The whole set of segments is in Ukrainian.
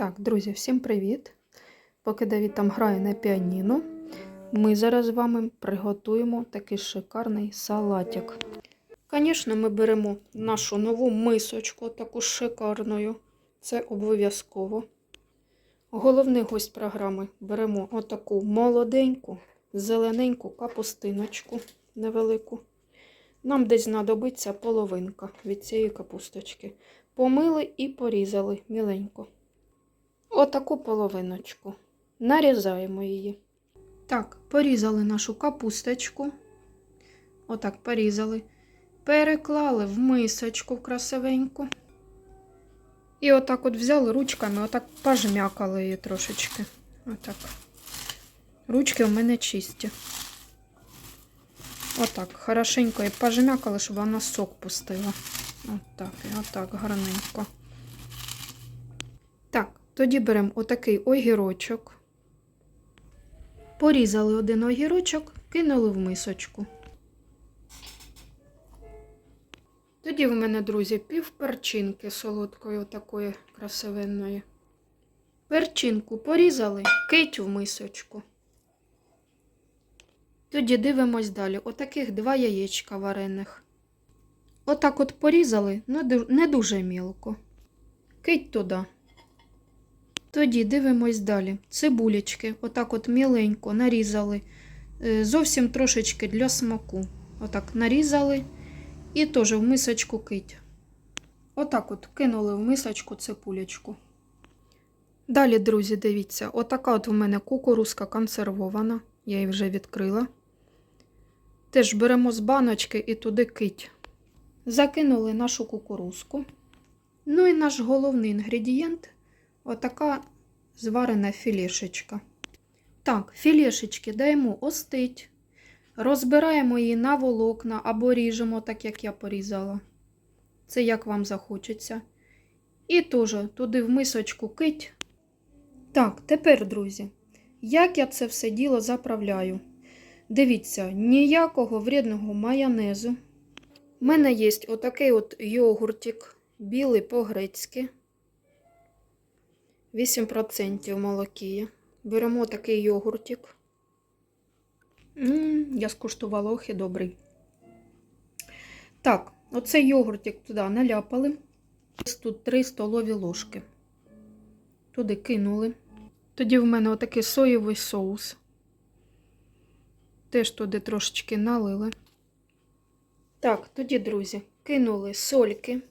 Так, друзі, всім привіт! Поки Давід там грає на піаніно, ми зараз з вами приготуємо такий шикарний салатик. Звісно, ми беремо нашу нову мисочку, таку шикарною. Це обов'язково. Головний гость програми беремо отаку молоденьку, зелененьку капустиночку невелику. Нам десь знадобиться половинка від цієї капусточки. Помили і порізали міленько. Отаку половиночку. Нарізаємо її. Так, порізали нашу капусточку. Отак порізали. Переклали в мисочку красивеньку. І отак от взяли ручками, отак пожмякали її трошечки. Отак. Ручки у мене чисті. Отак, хорошенько і пожмякали, щоб вона сок пустила. Отак, і отак, гарненько. Тоді беремо отакий огірочок. Порізали один огірочок, кинули в мисочку. Тоді в мене, друзі, пів перчинки солодкої, отакої красивенної. Перчинку порізали, кить в мисочку. Тоді дивимось далі. Отаких два яєчка варених. Отак от порізали, не дуже мілко. Кить туди. Тоді дивимось далі. Цибулечки, отак от міленько нарізали. Е, Зовсім трошечки для смаку. Отак нарізали і теж в мисочку кить. Отак от кинули в мисочку цибулечку. Далі, друзі, дивіться, отака от у мене кукурузка консервована. Я її вже відкрила. Теж беремо з баночки і туди кить. Закинули нашу кукурузку. Ну і наш головний інгредієнт отака зварена філішечка. Так, філішечки даємо остить. Розбираємо її на волокна або ріжемо, так як я порізала. Це як вам захочеться. І теж туди в мисочку кить. Так, тепер, друзі, як я це все діло заправляю? Дивіться, ніякого вредного майонезу. У мене є отакий от йогуртик, білий по-грецьки. 8% молокія. Беремо такий йогуртик. М, я скуштувала, ох і добрий. Так, оцей йогуртик туди наляпали. Ось тут 3 столові ложки. Туди кинули. Тоді в мене отакий соєвий соус. Теж туди трошечки налили. Так, тоді, друзі, кинули сольки.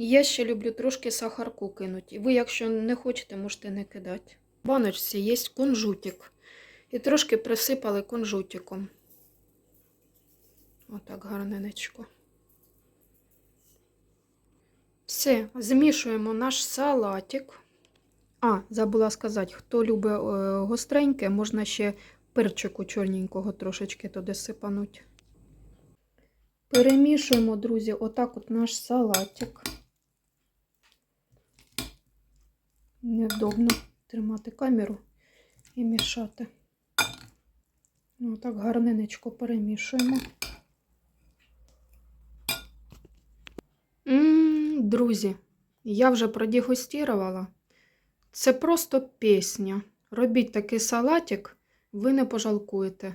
Я ще люблю трошки сахарку кинути. Ви, якщо не хочете, можете не кидати. В баночці є кунжутик. І трошки присипали кунжутиком. Отак гарненечко. Все, змішуємо наш салатик. А, забула сказати, хто любить е, гостреньке, можна ще перчику чорненького трошечки туди сипануть. Перемішуємо, друзі, отак от наш салатик. Невдобно тримати камеру і мішати. Ну, так гарненечко перемішуємо. М, Друзі, я вже продегустувала. Це просто пісня. Робіть такий салатик, ви не пожалкуєте.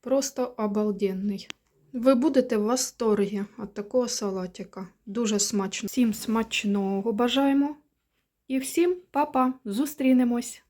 Просто обалденний. Ви будете в восторгі від такого салатика. Дуже смачно. Всім смачного бажаємо. І всім па-па, зустрінемось!